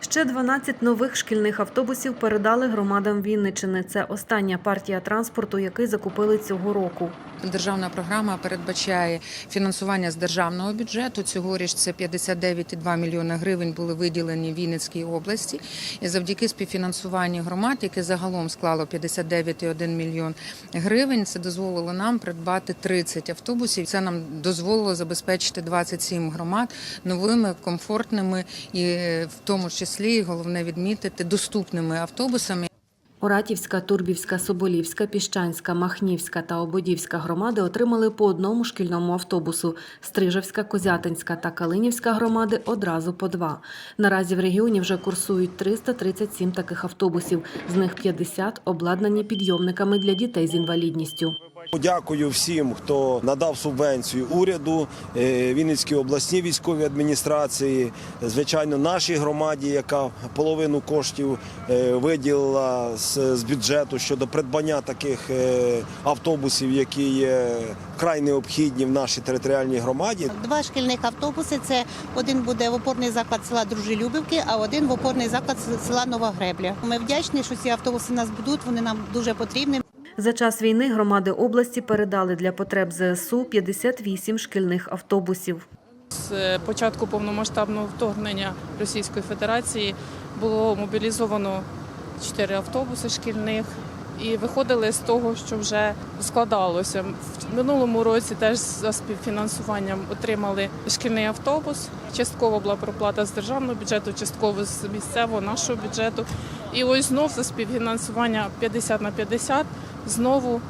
Ще 12 нових шкільних автобусів передали громадам Вінничини. Це остання партія транспорту, який закупили цього року. Державна програма передбачає фінансування з державного бюджету. Цьогоріч це 59,2 мільйона гривень були виділені Вінницькій області. І завдяки співфінансуванню громад, яке загалом склало 59,1 мільйон гривень, це дозволило нам придбати 30 автобусів. Це нам дозволило забезпечити 27 громад новими, комфортними і в тому числі головне відмітити доступними автобусами. Оратівська, Турбівська, Соболівська, Піщанська, Махнівська та Ободівська громади отримали по одному шкільному автобусу. Стрижевська, Козятинська та Калинівська громади одразу по два. Наразі в регіоні вже курсують 337 таких автобусів. З них 50 обладнані підйомниками для дітей з інвалідністю. Дякую всім, хто надав субвенцію уряду, е, Вінницькій обласній військовій адміністрації, звичайно, нашій громаді, яка половину коштів е, виділила з бюджету щодо придбання таких е, автобусів, які є вкрай необхідні в нашій територіальній громаді. Два шкільних автобуси. Це один буде в опорний заклад села Дружелюбівки, а один в опорний заклад села Нова Гребля. Ми вдячні, що ці автобуси нас будуть. Вони нам дуже потрібні. За час війни громади області передали для потреб ЗСУ 58 шкільних автобусів. З е, початку повномасштабного вторгнення Російської Федерації було мобілізовано чотири автобуси шкільних. І виходили з того, що вже складалося. В минулому році теж за співфінансуванням отримали шкільний автобус. Частково була проплата з державного бюджету, частково з місцевого нашого бюджету. І ось знов за співфінансування 50 на 50 знову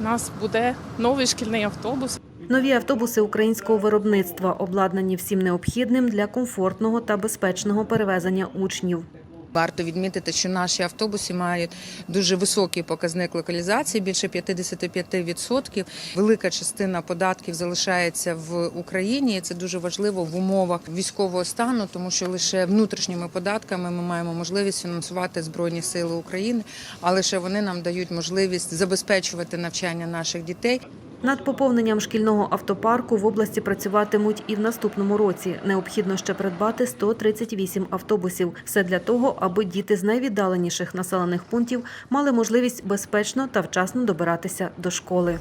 у нас буде новий шкільний автобус. Нові автобуси українського виробництва обладнані всім необхідним для комфортного та безпечного перевезення учнів. Варто відмітити, що наші автобуси мають дуже високий показник локалізації, більше 55%. Велика частина податків залишається в Україні. і Це дуже важливо в умовах військового стану, тому що лише внутрішніми податками ми маємо можливість фінансувати збройні сили України, а лише вони нам дають можливість забезпечувати навчання наших дітей. Над поповненням шкільного автопарку в області працюватимуть і в наступному році. Необхідно ще придбати 138 автобусів. Все для того, аби діти з найвіддаленіших населених пунктів мали можливість безпечно та вчасно добиратися до школи.